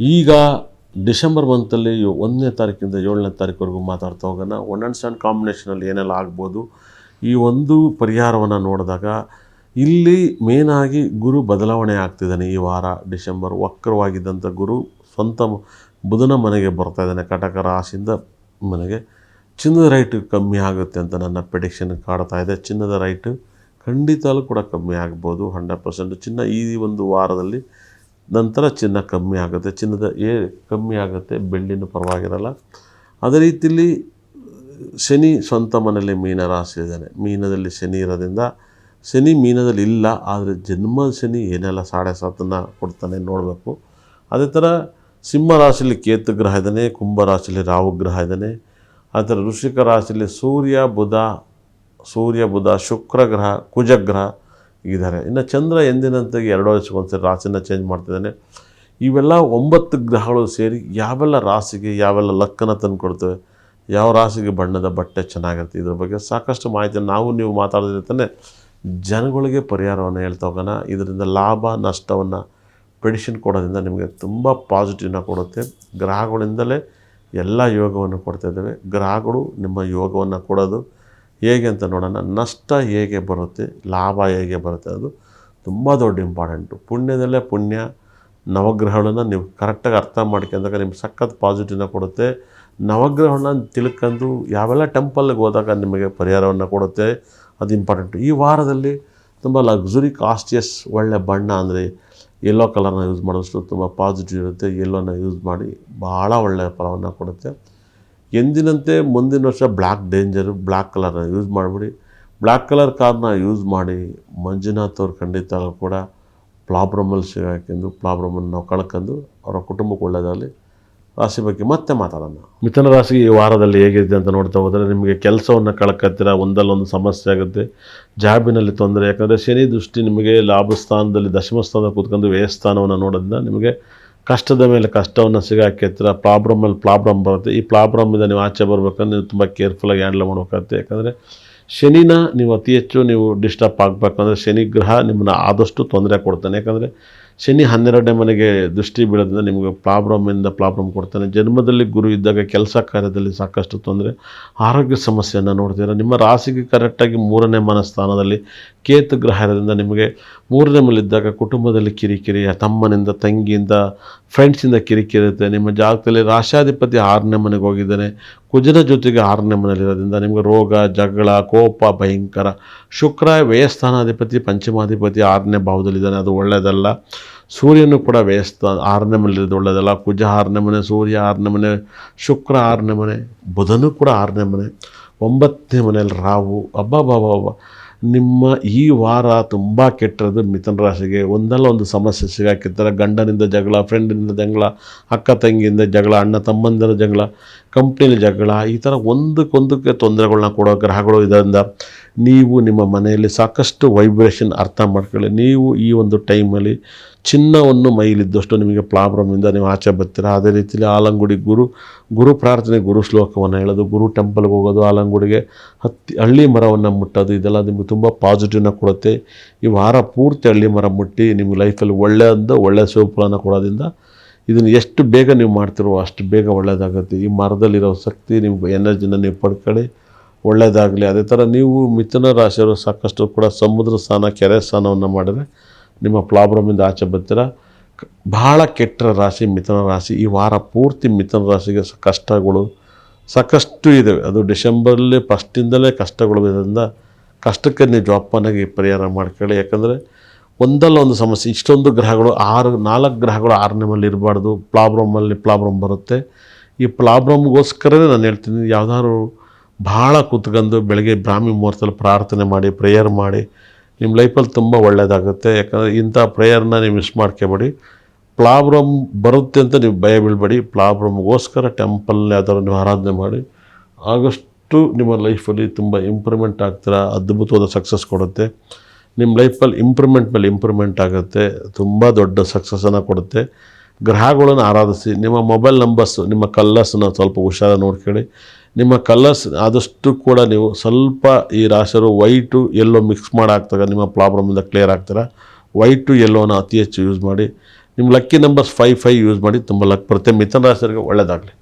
ಈಗ ಡಿಸೆಂಬರ್ ಮಂತಲ್ಲಿ ಒಂದನೇ ತಾರೀಕಿಂದ ಏಳನೇ ತಾರೀಕುವರೆಗೂ ಮಾತಾಡ್ತಾ ಹೋಗೋಣ. ಒನ್ ಆ್ಯಂಡ್ ಸ್ಯಾಂಡ್ ಕಾಂಬಿನೇಷನಲ್ಲಿ ಏನೆಲ್ಲ ಆಗ್ಬೋದು? ಈ ಒಂದು ಪರಿಹಾರವನ್ನು ನೋಡಿದಾಗ ಇಲ್ಲಿ ಮೇನಾಗಿ ಗುರು ಬದಲಾವಣೆ ಆಗ್ತಿದ್ದಾನೆ ಈ ವಾರ ಡಿಸೆಂಬರ್. ವಕ್ರವಾಗಿದ್ದಂಥ ಗುರು ಸ್ವಂತ ಬುಧನ ಮನೆಗೆ ಬರ್ತಾ ಇದ್ದಾನೆ. ಕಟಕ ರಾಶಿಯಿಂದ ಮನೆಗೆ. ಚಿನ್ನದ ರೈಟ್ ಕಮ್ಮಿ ಆಗುತ್ತೆ ಅಂತ ನನ್ನ ಪ್ರೆಡಿಕ್ಷನ್ ಕಾಡ್ತಾ ಇದೆ. ಚಿನ್ನದ ರೈಟ್ ಖಂಡಿತಲೂ ಕೂಡ ಕಮ್ಮಿ ಆಗ್ಬೋದು. ಹಂಡ್ರೆಡ್ ಪರ್ಸೆಂಟ್ ಚಿನ್ನ ಈ ಒಂದು ವಾರದಲ್ಲಿ ನಂತರ ಚಿನ್ನ ಕಮ್ಮಿ ಆಗುತ್ತೆ. ಚಿನ್ನದ ಏ ಕಮ್ಮಿ ಆಗುತ್ತೆ, ಬೆಳ್ಳಿನೂ ಪರವಾಗಿರಲ್ಲ. ಅದೇ ರೀತಿಯಲ್ಲಿ ಶನಿ ಸ್ವಂತ ಮನೆಯಲ್ಲಿ ಮೀನ ರಾಶಿ ಇದ್ದಾನೆ. ಮೀನದಲ್ಲಿ ಶನಿ ಇರೋದ್ರಿಂದ ಶನಿ ಮೀನದಲ್ಲಿ ಇಲ್ಲ, ಆದರೆ ಜನ್ಮ ಶನಿ ಏನೆಲ್ಲ ಸಾಡೆ ಸಾತನ್ನು ಕೊಡ್ತಾನೆ ನೋಡಬೇಕು. ಅದೇ ಥರ ಸಿಂಹ ರಾಶಿಯಲ್ಲಿ ಕೇತು ಗ್ರಹ ಇದ್ದಾನೆ, ಕುಂಭ ರಾಶಿಯಲ್ಲಿ ರಾಹು ಗ್ರಹ ಇದ್ದಾನೆ. ಅದೇ ಥರ ವೃಷಿಕ ರಾಶಿಯಲ್ಲಿ ಸೂರ್ಯ, ಬುಧ ಸೂರ್ಯ, ಬುಧ, ಶುಕ್ರ ಗ್ರಹ, ಕುಜ ಗ್ರಹ ಇದ್ದಾರೆ. ಇನ್ನು ಚಂದ್ರ ಎಂದಿನಂತೆ ಎರಡು ವರ್ಷಕ್ಕೊಂದ್ಸರಿ ರಾಶಿನ ಚೇಂಜ್ ಮಾಡ್ತಿದ್ದಾನೆ. ಇವೆಲ್ಲ ಒಂಬತ್ತು ಗ್ರಹಗಳು ಸೇರಿ ಯಾವೆಲ್ಲ ರಾಶಿಗೆ ಯಾವೆಲ್ಲ ಲಕ್ಕನ ತಂದು ಕೊಡ್ತವೆ, ಯಾವ ರಾಶಿಗೆ ಬಣ್ಣದ ಬಟ್ಟೆ ಚೆನ್ನಾಗಿರುತ್ತೆ, ಇದ್ರ ಬಗ್ಗೆ ಸಾಕಷ್ಟು ಮಾಹಿತಿ ನಾವು ನೀವು ಮಾತಾಡಿದ್ರೆ ತಾನೇ ಜನಗಳಿಗೆ ಪರಿಹಾರವನ್ನು ಹೇಳ್ತಾ ಹೋಗೋಣ. ಇದರಿಂದ ಲಾಭ, ನಷ್ಟವನ್ನು ಪ್ರೆಡಿಷನ್ ಕೊಡೋದ್ರಿಂದ ನಿಮಗೆ ತುಂಬ ಪಾಸಿಟಿವ್ನ ಕೊಡುತ್ತೆ. ಗ್ರಹಗಳಿಂದಲೇ ಎಲ್ಲ ಯೋಗವನ್ನು ಕೊಡ್ತಾ ಇದ್ದೇವೆ. ಗ್ರಹಗಳು ನಿಮ್ಮ ಯೋಗವನ್ನು ಕೊಡೋದು. ಹೇಗೆ ಅಂತ ನೋಡೋಣ. ನಷ್ಟ ಹೇಗೆ ಬರುತ್ತೆ, ಲಾಭ ಹೇಗೆ ಬರುತ್ತೆ, ಅದು ತುಂಬ ದೊಡ್ಡ ಇಂಪಾರ್ಟೆಂಟು ಪುಣ್ಯದಲ್ಲೇ ಪುಣ್ಯ, ನವಗ್ರಹಗಳನ್ನ ನೀವು ಕರೆಕ್ಟಾಗಿ ಅರ್ಥ ಮಾಡ್ಕೊಂಡಾಗ ನಿಮ್ಗೆ ಸಖತ್ ಪಾಸಿಟಿವ್ನ ಕೊಡುತ್ತೆ. ನವಗ್ರಹಗಳನ್ನ ತಿಳ್ಕೊಂಡು ಯಾವೆಲ್ಲ ಟೆಂಪಲ್ಗೆ ಹೋದಾಗ ನಿಮಗೆ ಪರಿಹಾರವನ್ನು ಕೊಡುತ್ತೆ, ಅದು ಇಂಪಾರ್ಟೆಂಟು ಈ ವಾರದಲ್ಲಿ ತುಂಬ ಲಕ್ಸುರಿ ಕಾಸ್ಟಿಯಸ್ ಒಳ್ಳೆ ಬಣ್ಣ ಅಂದರೆ ಎಲ್ಲೋ ಕಲರ್ನ ಯೂಸ್ ಮಾಡೋಷ್ಟು ತುಂಬ ಪಾಸಿಟಿವ್ ಇರುತ್ತೆ. ಎಲ್ಲೋನ ಯೂಸ್ ಮಾಡಿ ಭಾಳ ಒಳ್ಳೆಯ ಫಲವನ್ನು ಕೊಡುತ್ತೆ. ಎಂದಿನಂತೆ ಮುಂದಿನ ವರ್ಷ ಬ್ಲ್ಯಾಕ್ ಡೇಂಜರು, ಬ್ಲ್ಯಾಕ್ ಕಲರ್ನ ಯೂಸ್ ಮಾಡಿಬಿಡಿ. ಬ್ಲ್ಯಾಕ್ ಕಲರ್ ಕಾರ್ನ ಯೂಸ್ ಮಾಡಿ ಮಂಜುನಾಥ್ ಅವ್ರು ಖಂಡಿತ ಕೂಡ ಪ್ರಾಬ್ಲಮಲ್ಲಿ ಸಿಗಾಕೊಂಡು ಪ್ರಾಬ್ಲಮನ್ನು ನಾವು ಕಳ್ಕೊಂಡು ಅವರ ಕುಟುಂಬಕ್ಕೆ ಒಳ್ಳೆಯದಾಗಲಿ ರಾಶಿ ಬಗ್ಗೆ ಮತ್ತೆ ಮಾತಾಡೋಣ. ಮಿಥುನ ರಾಶಿ ಈ ವಾರದಲ್ಲಿ ಹೇಗಿದೆ ಅಂತ ನೋಡ್ತಾ ಹೋದರೆ ನಿಮಗೆ ಕೆಲಸವನ್ನು ಕಳ್ಕತ್ತೀರ? ಒಂದಲ್ಲೊಂದು ಸಮಸ್ಯೆ ಆಗುತ್ತೆ. ಜಾಬಿನಲ್ಲಿ ತೊಂದರೆ, ಯಾಕಂದರೆ ಶನಿ ದೃಷ್ಟಿ ನಿಮಗೆ ಲಾಭ ಸ್ಥಾನದಲ್ಲಿ ದಶಮ ಸ್ಥಾನದಲ್ಲಿ ಕೂತ್ಕೊಂಡು ವ್ಯಯಸ್ಥಾನವನ್ನು ನೋಡೋದ್ರಿಂದ ನಿಮಗೆ ಕಷ್ಟದ ಮೇಲೆ ಕಷ್ಟವನ್ನು ಸಿಗಾಕಿರ್ತೀರ ಮೇಲೆ ಪ್ರಾಬ್ಲಮ್ ಬರುತ್ತೆ. ಈ ಪ್ರಾಬ್ಲಮಿಂದ ನೀವು ಆಚೆ ಬರ್ಬೇಕಂದ್ರೆ ನೀವು ತುಂಬ ಕೇರ್ಫುಲ್ಲಾಗಿ ಹ್ಯಾಂಡಲ್ ಮಾಡ್ಬೇಕಾಗುತ್ತೆ. ಯಾಕಂದರೆ ಶನಿನ ನೀವು ಅತಿ ಹೆಚ್ಚು ನೀವು ಡಿಸ್ಟರ್ಬ್ ಆಗಬೇಕಂದ್ರೆ ಶನಿ ಗ್ರಹ ನಿಮ್ಮನ್ನ ಆದಷ್ಟು ತೊಂದರೆ ಕೊಡ್ತಾನೆ. ಯಾಕಂದರೆ ಶನಿ ಹನ್ನೆರಡನೇ ಮನೆಗೆ ದೃಷ್ಟಿ ಬೀಳೋದ್ರಿಂದ ನಿಮಗೆ ಪ್ರಾಬ್ಲಮಿಂದ ಪ್ರಾಬ್ಲಮ್ ಕೊಡ್ತಾನೆ. ಜನ್ಮದಲ್ಲಿ ಗುರು ಇದ್ದಾಗ ಕೆಲಸ ಕಾರ್ಯದಲ್ಲಿ ಸಾಕಷ್ಟು ತೊಂದರೆ. ಆರೋಗ್ಯ ಸಮಸ್ಯೆಯನ್ನು ನೋಡ್ತೀರ? ನಿಮ್ಮ ರಾಶಿಗೆ ಕರೆಕ್ಟಾಗಿ ಮೂರನೇ ಮನಸ್ಥಾನದಲ್ಲಿ ಕೇತು ಗ್ರಹ ಇರೋದ್ರಿಂದ ನಿಮಗೆ ಮೂರನೇ ಮನೆಯಲ್ಲಿದ್ದಾಗ ಕುಟುಂಬದಲ್ಲಿ ಕಿರಿಕಿರಿ, ತಮ್ಮನಿಂದ, ತಂಗಿಯಿಂದ ಫ್ರೆಂಡ್ಸಿಂದ ಕಿರಿಕಿರಿ ಇರುತ್ತೆ. ನಿಮ್ಮ ಜಾಗದಲ್ಲಿ ರಾಶಾಧಿಪತಿ ಆರನೇ ಮನೆಗೆ ಹೋಗಿದ್ದಾನೆ. ಕುಜನ ಜೊತೆಗೆ ಆರನೇ ಮನೆಯಲ್ಲಿರೋದ್ರಿಂದ ನಿಮಗೆ ರೋಗ, ಜಗಳ, ಕೋಪ, ಭಯಂಕರ, ಶುಕ್ರ, ವ್ಯಯಸ್ಥಾನಾಧಿಪತಿ, ಪಂಚಮಾಧಿಪತಿ ಆರನೇ ಭಾವದಲ್ಲಿದ್ದಾನೆ. ಅದು ಒಳ್ಳೆಯದಲ್ಲ. ಸೂರ್ಯನು ಕೂಡ ವ್ಯಯಸ್ಥಾನ ಆರನೇ ಮನೆಯಲ್ಲಿರೋದು ಒಳ್ಳೆಯದಲ್ಲ. ಕುಜ ಆರನೇ ಮನೆ, ಸೂರ್ಯ ಆರನೇ ಮನೆ, ಶುಕ್ರ ಆರನೇ ಮನೆ, ಬುಧನೂ ಕೂಡ ಆರನೇ ಮನೆ, ಒಂಬತ್ತನೇ ಮನೆಯಲ್ಲಿ ರಾವು ಅಬ್ಬಬ್ಬಬ್ಬ ನಿಮ್ಮ ಈ ವಾರ ತುಂಬ ಕೆಟ್ಟದ್ದು ಮಿಥುನ ರಾಶಿಗೆ. ಒಂದಲ್ಲ ಒಂದು ಸಮಸ್ಯೆ ಸಿಗಾಕಿರ್ತಾರೆ. ಗಂಡನಿಂದ ಜಗಳ ಫ್ರೆಂಡಿನಿಂದ ಜಗಳ, ಅಕ್ಕ ತಂಗಿಯಿಂದ ಜಗಳ, ಅಣ್ಣ ತಮ್ಮಂದಿರ ಜಗಳ ಕಂಪ್ನಿಲಿ ಜಗಳ, ಈ ಥರ ಒಂದಕ್ಕೊಂದಕ್ಕೆ ತೊಂದರೆಗಳನ್ನ ಕೊಡೋ ಗ್ರಹಗಳು ಇದರಿಂದ. ನೀವು ನಿಮ್ಮ ಮನೆಯಲ್ಲಿ ಸಾಕಷ್ಟು ವೈಬ್ರೇಷನ್ ಅರ್ಥ ಮಾಡ್ಕೊಳ್ಳಿ. ನೀವು ಈ ಒಂದು ಟೈಮಲ್ಲಿ ಚಿನ್ನವನ್ನು ಮೈಲಿದ್ದಷ್ಟು ನಿಮಗೆ ಪ್ರಾಬ್ಲಮಿಂದ ನೀವು ಆಚೆ ಬರ್ತೀರಾ? ಅದೇ ರೀತಿಯಲ್ಲಿ ಆಲಂಗುಡಿ ಗುರು ಗುರು ಪ್ರಾರ್ಥನೆ ಗುರು ಶ್ಲೋಕವನ್ನು ಹೇಳೋದು, ಗುರು ಟೆಂಪಲ್ಗೆ ಹೋಗೋದು, ಆಲಂಗುಡಿಗೆ ಹತ್ತಿ, ಹಳ್ಳಿ ಮರವನ್ನು ಮುಟ್ಟೋದು, ಇದೆಲ್ಲ ನಿಮಗೆ ತುಂಬ ಪಾಸಿಟಿವ್ನ ಕೊಡುತ್ತೆ. ಈ ವಾರ ಪೂರ್ತಿ ಹಳ್ಳಿ ಮರ ಮುಟ್ಟಿ ನಿಮ್ಮ ಲೈಫಲ್ಲಿ ಒಳ್ಳೆಯದು ಒಳ್ಳೆಯ ಸೋಪುಗಳನ್ನು ಕೊಡೋದ್ರಿಂದ ಇದನ್ನು ಎಷ್ಟು ಬೇಗ ನೀವು ಮಾಡ್ತಿರೋ ಅಷ್ಟು ಬೇಗ ಒಳ್ಳೆಯದಾಗುತ್ತೆ ಈ ಮರದಲ್ಲಿರೋ ಶಕ್ತಿ ನಿಮ್ಮ ಎನರ್ಜಿನ ನೀವು ಪಡ್ಕೊಳ್ಳಿ. ಒಳ್ಳೆಯದಾಗಲಿ ಅದೇ ಥರ ನೀವು ಮಿಥುನ ರಾಶಿಯವರು ಸಾಕಷ್ಟು ಕೂಡ ಸಮುದ್ರ ಸ್ನಾನ, ಕೆರೆ ಸ್ನಾನವನ್ನು ಮಾಡಿದರೆ ನಿಮ್ಮ ಪ್ಲಾಬ್ರಮಿಂದ ಆಚೆ ಬರ್ತೀರ. ಬಹಳ ಕೆಟ್ಟ ರಾಶಿ ಮಿಥುನ ರಾಶಿ. ಈ ವಾರ ಪೂರ್ತಿ ಮಿಥುನ ರಾಶಿಗೆ ಕಷ್ಟಗಳು ಸಾಕಷ್ಟು ಇದ್ದಾವೆ ಅದು ಡಿಸೆಂಬರಲ್ಲಿ ಫಸ್ಟಿಂದಲೇ ಕಷ್ಟಗಳು ಇದರಿಂದ ಕಷ್ಟಕ್ಕೆ ನೀವು ಜೋಪಾನಾಗಿ ಪರಿಹಾರ ಮಾಡ್ಕೊಳ್ಳಿ. ಯಾಕಂದರೆ ಒಂದಲ್ಲ ಒಂದು ಸಮಸ್ಯೆ. ಇಷ್ಟೊಂದು ಗ್ರಹಗಳು ಆರು, ನಾಲ್ಕು ಗ್ರಹಗಳು ಆರನೇ ಮೇಲೆ ಇರಬಾರ್ದು. ಪ್ರಾಬ್ಲಮಲ್ಲಿ ಪ್ರಾಬ್ಲಮ್ ಬರುತ್ತೆ. ಈ ಪ್ರಾಬ್ಲಮ್ಗೋಸ್ಕರನೇ ನಾನು ಹೇಳ್ತೀನಿ, ಯಾವ್ದಾದ್ರು ಭಾಳ ಕೂತ್ಕೊಂಡು ಬೆಳಗ್ಗೆ ಬ್ರಾಹ್ಮಿ ಮುಹೂರ್ತದಲ್ಲಿ ಪ್ರಾರ್ಥನೆ ಮಾಡಿ ಪ್ರೇಯರ್ ಮಾಡಿ. ನಿಮ್ಮ ಲೈಫಲ್ಲಿ ತುಂಬ ಒಳ್ಳೆಯದಾಗುತ್ತೆ ಯಾಕಂದರೆ ಇಂಥ ಪ್ರೇಯರ್ನ ನೀವು ಮಿಸ್ ಮಾಡ್ಕೋಬೇಡಿ. ಪ್ಲಾಬ್ರಮ್ ಬರುತ್ತೆ ಅಂತ ನೀವು ಭಯ ಬೀಳಬೇಡಿ. ಪ್ಲಾಬ್ರಮ್ಗೋಸ್ಕರ ಟೆಂಪಲ್ ಯಾವ್ದಾದ್ರು ನೀವು ಆರಾಧನೆ ಮಾಡಿ. ಆಗಷ್ಟು ನಿಮ್ಮ ಲೈಫಲ್ಲಿ ತುಂಬ ಇಂಪ್ರೂವ್ಮೆಂಟ್ ಆಗ್ತೀರಾ, ಅದ್ಭುತವಾದ ಸಕ್ಸಸ್ ಕೊಡುತ್ತೆ. ನಿಮ್ಮ ಲೈಫಲ್ಲಿ ಇಂಪ್ರೂವ್ಮೆಂಟ್ ಮೇಲೆ ಇಂಪ್ರೂವ್ಮೆಂಟ್ ಆಗುತ್ತೆ. ತುಂಬ ದೊಡ್ಡ ಸಕ್ಸಸ್ಸನ್ನು ಕೊಡುತ್ತೆ. ಗ್ರಹಗಳನ್ನು ಆರಾಧಿಸಿ. ನಿಮ್ಮ ಮೊಬೈಲ್ ನಂಬರ್ಸ್ ನಿಮ್ಮ ಕಲ್ಲರ್ಸನ್ನ ಸ್ವಲ್ಪ ಹುಷಾರಾಗಿ ನೋಡ್ಕೊಳ್ಳಿ. ನಿಮ್ಮ ಕಲರ್ಸ್ ಆದಷ್ಟು ಕೂಡ ನೀವು ಸ್ವಲ್ಪ ಈ ರಾಶರು ವೈಟು ಎಲ್ಲೋ ಮಿಕ್ಸ್ ಮಾಡಿ ಹಾಕ್ದಾಗ ನಿಮ್ಮ ಪ್ರಾಬ್ಲಮಿಂದ ಕ್ಲಿಯರ್ ಆಗ್ತಾರೆ. ವೈಟು ಎಲ್ಲೋನ ಅತಿ ಹೆಚ್ಚು ಯೂಸ್ ಮಾಡಿ. ನಿಮ್ಮ lucky numbers five five use ಮಾಡಿ, ತುಂಬ ಲಕ್ ಬರುತ್ತೆ. ಮಿಥುನ ರಾಶಿಯವರಿಗೆ ಒಳ್ಳೆಯದಾಗಲಿ